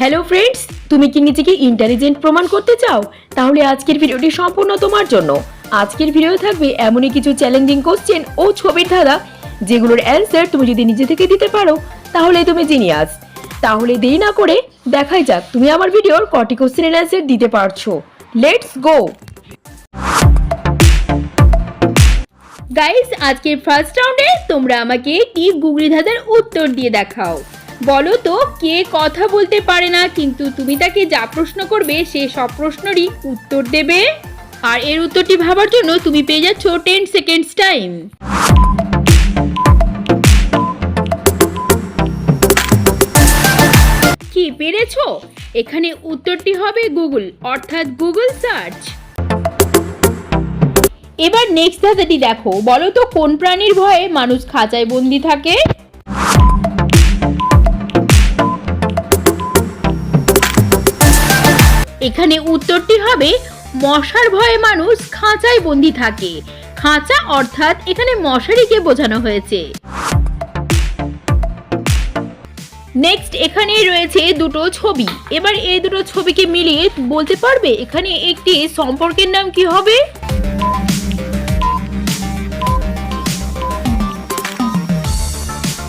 Hello friends তুমি কি নিজেকে ইন্টেলিজেন্ট প্রমাণ করতে চাও? তাহলে আজকের ভিডিওটি সম্পূর্ণ তোমার জন্য। আজকের ভিডিও থাকবে এমনই কিছু চ্যালেঞ্জিং কোশ্চেন ও ছবির ধাঁধা, যেগুলোর অ্যান্সার তুমি যদি নিজে থেকে দিতে পারো তাহলে তুমি জিনিয়াস তাহলে দেরি না করে দেখাই যাক তুমি আমার ভিডিওর কটি কোশ্চেনের অ্যান্সার দিতে পারছ। লেটস গো গাইস আজকের ফার্স্ট রাউন্ডে তোমরা আমাকে একটি গুগলি ধাঁধার উত্তর দিয়ে দেখাও। বলো তো, কে কথা বলতে পারে না, কিন্তু তুমি তাকে যা প্রশ্ন করবে, সে সব প্রশ্নেরই উত্তর দেবে। আর এর উত্তরটি ভাবার জন্য তুমি পেয়ে যাচ্ছ টেন সেকেন্ডস টাইম কি পেরেছ? এখানে উত্তরটি হবে গুগল অর্থাৎ গুগল সার্চ এবার নেক্সট দেখো। বলো তো, কোন প্রাণীর ভয়ে মানুষ খাঁচায় বন্দি থাকে? এখানে উত্তরটি হবে, মশার ভয়ে মানুষ খাঁচায় বন্দি থাকে। খাঁচা অর্থাৎ এখানে মশারিকে বোঝানো হয়েছে। নেক্সট এখানে রয়েছে দুটো ছবি। এবার এই দুটো ছবিকে মিলিয়ে বলতে পারবে, এখানে একটি সম্পর্কের নাম কি হবে?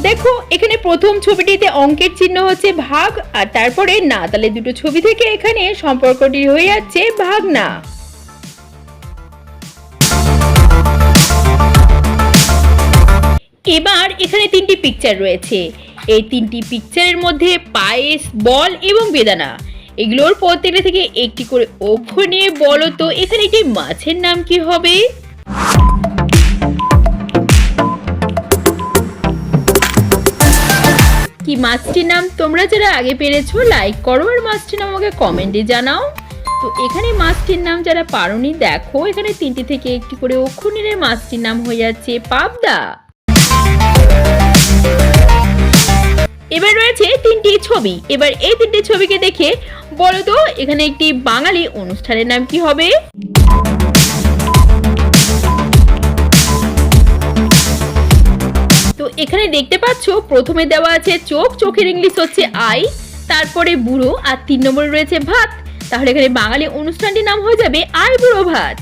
দেখো, এখানে প্রথম ছবিটিতে অঙ্কের চিহ্ন হচ্ছে ভাগ, আর তারপরে না তাহলে দুটো ছবি থেকে এখানে সম্পর্কটি হয়ে যাচ্ছে ভাগ না এবার এখানে তিনটি পিকচার রয়েছে। এই তিনটি পিকচারের মধ্যে পায়েস, বল এবং বেদানা। এগুলোর প্রত্যেকটা থেকে একটি করে অক্ষর নিয়ে বলো তো, এখানে একটি মাছের নাম কি হবে? মাছটির নাম তোমরা যারা আগে পেরেছ লাইক করো আর মাছটির নাম আমাকে কমেন্টে জানাও। তো এখানে মাছটির নাম যারা পারোনি, দেখো, এখানে তিনটি থেকে একটি করে অক্ষর মাছটির নাম হয়ে যাচ্ছে পাবদা। এবার রয়েছে তিনটি ছবি। এবার এই তিনটি ছবিকে দেখে বলো তো, এখানে একটি বাঙালি অনুষ্ঠানের নাম কি হবে? এখানে দেখতে পাচ্ছ, প্রথমে দেওয়া আছে চোখ, চোখের ইংলিশ হচ্ছে আই, তারপরে বুড়ো আর তিন নম্বরে রয়েছে ভাত। তাহলে এখানে বাঙালি অনুষ্ঠানটির নাম হয়ে যাবে আই বুড়ো ভাত।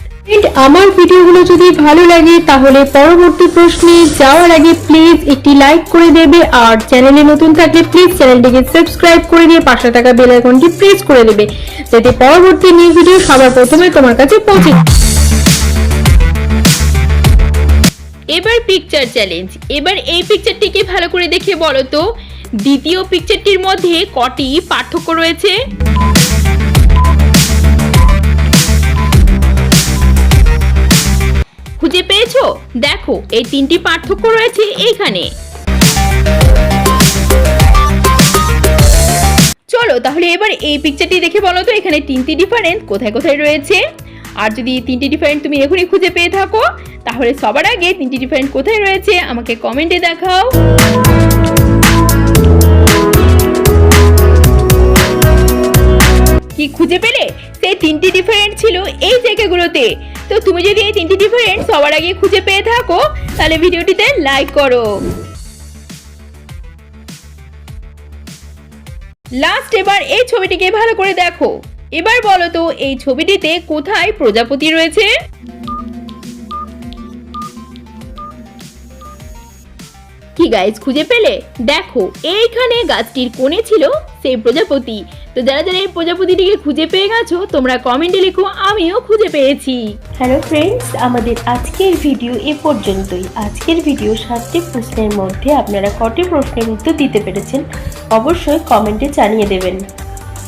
আমার ভিডিওগুলো যদি ভালো লাগে, তাহলে পরবর্তী প্রশ্নে যাওয়ার আগে প্লিজ একটি লাইক করে দেবে, আর চ্যানেলে নতুন থাকলে প্লিজ চ্যানেলটিকে সাবস্ক্রাইব করে দিয়ে পাশে থাকা বেল আইকনটি প্রেস করে দেবে, যাতে পরবর্তী নিউ ভিডিও সবার প্রথমে তোমার কাছে পৌঁছে এবার পিকচার চ্যালেঞ্জ এবার এই পিকচারটিকে ভালো করে দেখে বলো তো, দ্বিতীয় পিকচারটির মধ্যে কটি পার্থক্য রয়েছে? খুঁজে পেয়েছ? দেখো, এই তিনটি পার্থক্য রয়েছে এইখানে। চলো, তাহলে এবার এই পিকচারটি দেখে বলো তো, এখানে তিনটি ডিফারেন্স কোথায় কোথায় রয়েছে? আর যদি তিনটি ডিফারেন্ট তুমি এখনই খুঁজে পেয়ে থাকো, তাহলে সবার আগে তিনটি ডিফারেন্ট কোথায় রয়েছে আমাকে কমেন্টে দেখাও। কি খুঁজে পেলে? সেই তিনটি ডিফারেন্ট ছিল এই জায়গাগুলোতে। তো তুমি যদি এই তিনটি ডিফারেন্ট সবার আগে খুঁজে পেয়ে থাকো, তাহলে ভিডিওটিতে লাইক করো। লাস্ট এবার এই ছবিটিকে ভালো করে দেখো। এবার বলো তো, এই ছবিটিতে কোথায় প্রজাপতি রয়েছে? কি গাইজ খুঁজে পেলে? দেখো, এইখানে গাছটির কোণে ছিল সেই প্রজাপতি। তো যারা যারা এই প্রজাপতিটিকে খুঁজে পেয়ে গেছো, তোমরা কমেন্টে লিখো, আমিও খুঁজে পেয়েছি। হ্যালো ফ্রেন্ডস আমাদের আজকের ভিডিও এ পর্যন্তই। আজকের ভিডিও সাতটি প্রশ্নের মধ্যে আপনারা কটি প্রশ্নের উত্তর দিতে পেরেছেন, অবশ্যই কমেন্টে জানিয়ে দেবেন।